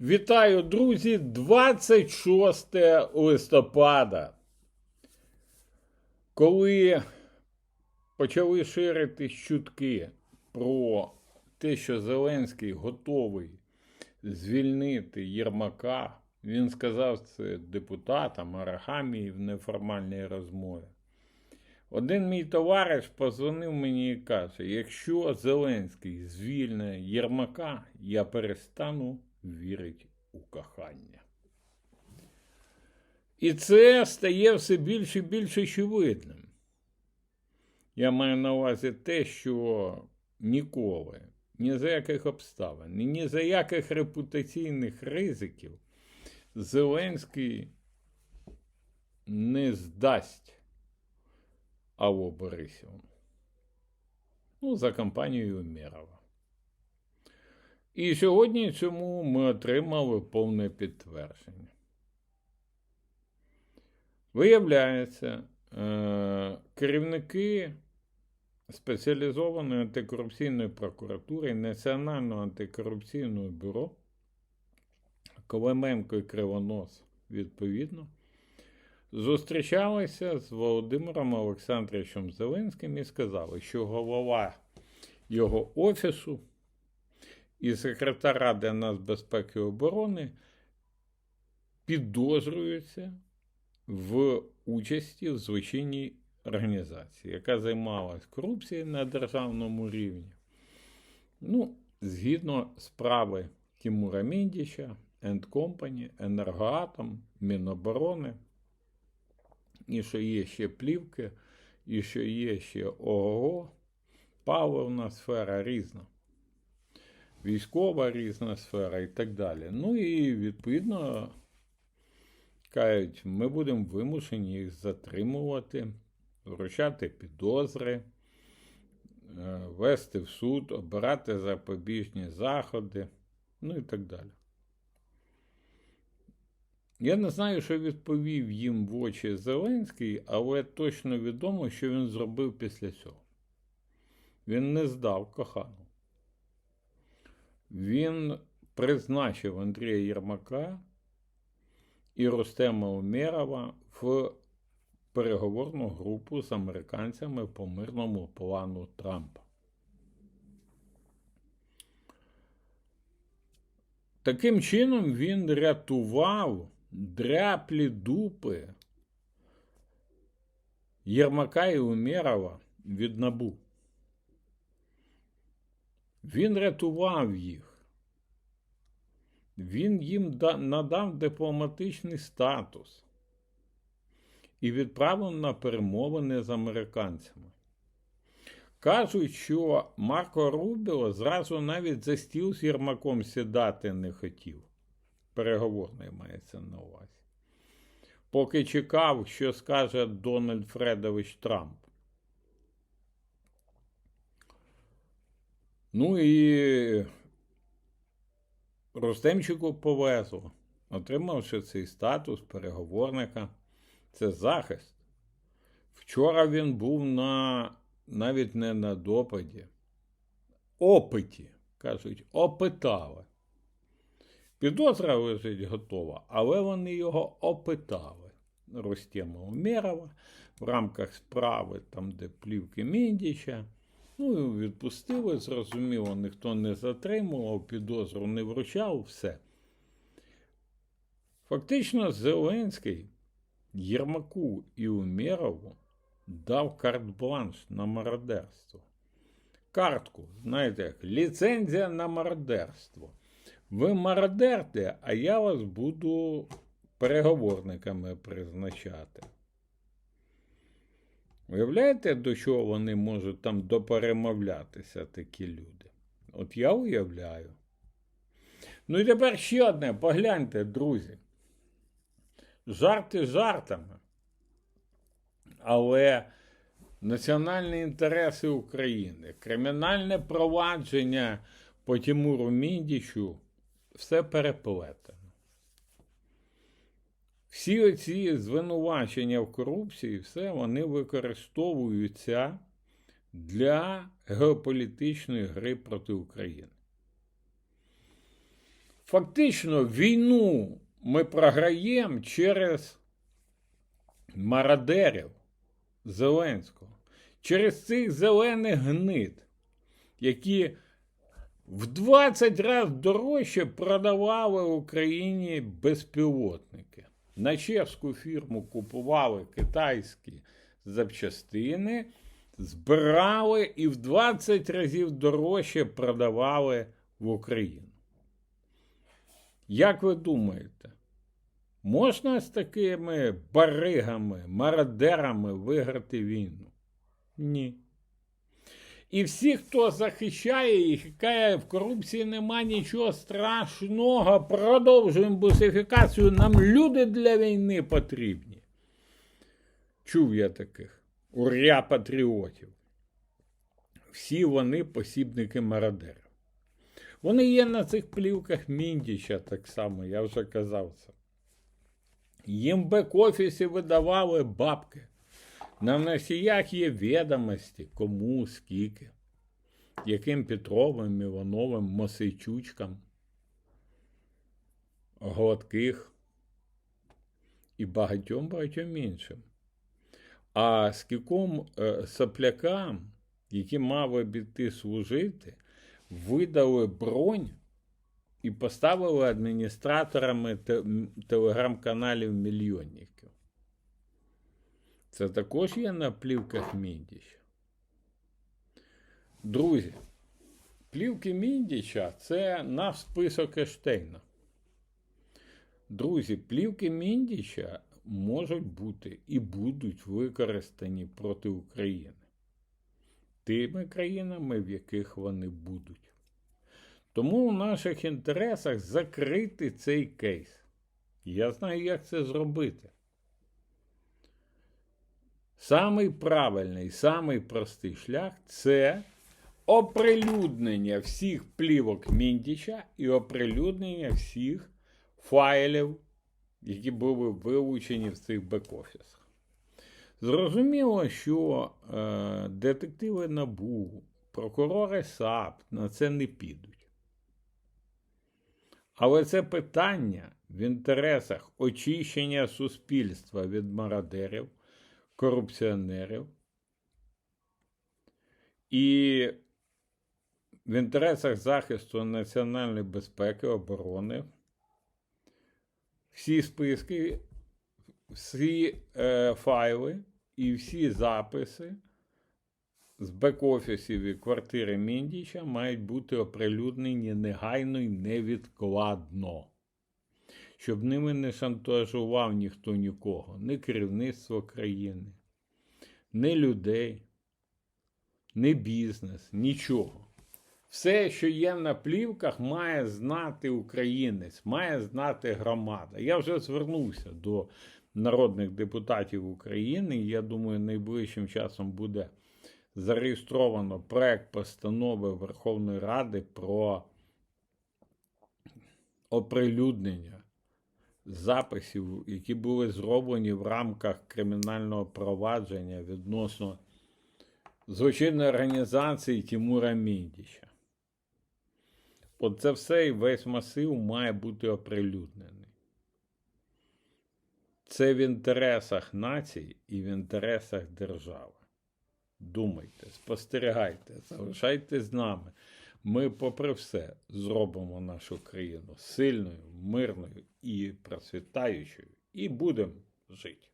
Вітаю, друзі! 26 листопада. Коли почали ширити чутки про те, що Зеленський готовий звільнити Єрмака, він сказав це депутатам Арахамії в неформальній розмові. Один мій товариш позвонив мені і каже: якщо Зеленський звільне Єрмака, я перестану вірити у кохання. І це стає все більш і більш очевидним. Я маю на увазі те, що ніколи, ні за яких обставин, ні за яких репутаційних ризиків Зеленський не здасть Аллу Борисівну. Ну, за компанією Умєрова. І сьогодні цьому ми отримали повне підтвердження. Виявляється, е, керівники спеціалізованої антикорупційної прокуратури і Національного антикорупційного бюро Колеменко і Кривонос відповідно зустрічалися з Володимиром Олександровичем Зеленським і сказали, що голова його офісу і секретар Ради нацбезпеки і оборони підозрюються в участі в злочинній організації, яка займалась корупцією на державному рівні. Ну, згідно справи Тимура Міндіча, Компані, Енергоатом, Міноборони, і що є ще плівки, і що є ще ОГО, паливна сфера різна військова різна сфера і так далі. Ну і відповідно кажуть, ми будемо вимушені їх затримувати, вручати підозри, е, вести в суд, обирати запобіжні заходи, ну і так далі. Я не знаю, що відповів їм в очі Зеленський, але точно відомо, що він зробив після цього. Він не здав кохану він призначив Андрія Єрмака і Рустема Умєрова в переговорну групу з американцями по мирному плану Трампа. Таким чином він рятував дряплі дупи Єрмака і Умєрова від набу. Він рятував їх. Він їм надав дипломатичний статус і відправив на перемовини з американцями. Кажуть, що Марко Рубіо зразу навіть за стіл з Єрмаком сідати не хотів. Переговорний мається на увазі. Поки чекав, що скаже Дональд Фредович Трамп. Ну і Ростемчику повезло, отримавши цей статус переговорника, це захист. Вчора він був на навіть не на допаді, опиті, кажуть, опитали. Підозра лежить готова, але вони його опитали. Ростема Умєрова в рамках справи, там, де плівки Міндіча. Ну, відпустили, зрозуміло, ніхто не затримував, підозру не вручав, все. Фактично, Зеленський Єрмаку і Умєрову дав карт-бланш на мародерство. Картку, знаєте, як ліцензія на мародерство. Ви мародерте, а я вас буду переговорниками призначати. Уявляєте, до чого вони можуть там доперемовлятися, такі люди? От я уявляю. Ну і тепер ще одне, погляньте, друзі. Жарти жартами. Але національні інтереси України, кримінальне провадження по Тимуру Міндічу все переплетено. Всі оці звинувачення в корупції, все вони використовуються для геополітичної гри проти України. Фактично, війну ми програємо через мародерів Зеленського, через цих зелених гнид, які в 20 разів дорожче продавали Україні безпілотники. На чеську фірму купували китайські запчастини, збирали і в 20 разів дорожче продавали в Україну. Як ви думаєте, можна з такими баригами, мародерами виграти війну? Ні. І всі, хто захищає їх каже, в корупції нема нічого страшного, продовжуємо бусифікацію, нам люди для війни потрібні. Чув я таких уря патріотів. Всі вони посібники мародерів. Вони є на цих плівках Міндіча так само, я вже казав це. Їм бек-офісі видавали бабки. На носіях є відомості, кому, скільки, яким Петровим, Івановим, Мосейчучкам, Гладких і багатьом багатьом іншим. А скільком е, соплякам, які мали піти служити, видали бронь і поставили адміністраторами телеграм-каналів мільйонників. Це також є на плівках Міндіча. Друзі, плівки Міндіча це наш список Ештейна. Друзі, плівки Міндіча можуть бути і будуть використані проти України тими країнами, в яких вони будуть. Тому у наших інтересах закрити цей кейс. Я знаю, як це зробити. Самий правильний, самий простий шлях це оприлюднення всіх плівок Міндіча і оприлюднення всіх файлів, які були вилучені в цих бек-офісах. Зрозуміло, що е, детективи НАБУ, прокурори САП на це не підуть. Але це питання в інтересах очищення суспільства від мародерів, корупціонерів і в інтересах захисту національної безпеки, оборони. Всі списки, всі е, файли і всі записи з бек-офісів і квартири Міндіча мають бути оприлюднені негайно і невідкладно. Щоб ними не шантажував ніхто нікого, ні керівництво країни, ні людей, ні бізнес, нічого. Все, що є на плівках, має знати українець, має знати громада. Я вже звернувся до народних депутатів України. Я думаю, найближчим часом буде зареєстровано проект постанови Верховної Ради про оприлюднення записів, які були зроблені в рамках кримінального провадження відносно злочинної організації Тимура Міндіча. От це все і весь масив має бути оприлюднений. Це в інтересах нації і в інтересах держави. Думайте, спостерігайте, залишайтесь з нами. Ми, попри все, зробимо нашу країну сильною, мирною і процвітаючою, і будемо жити.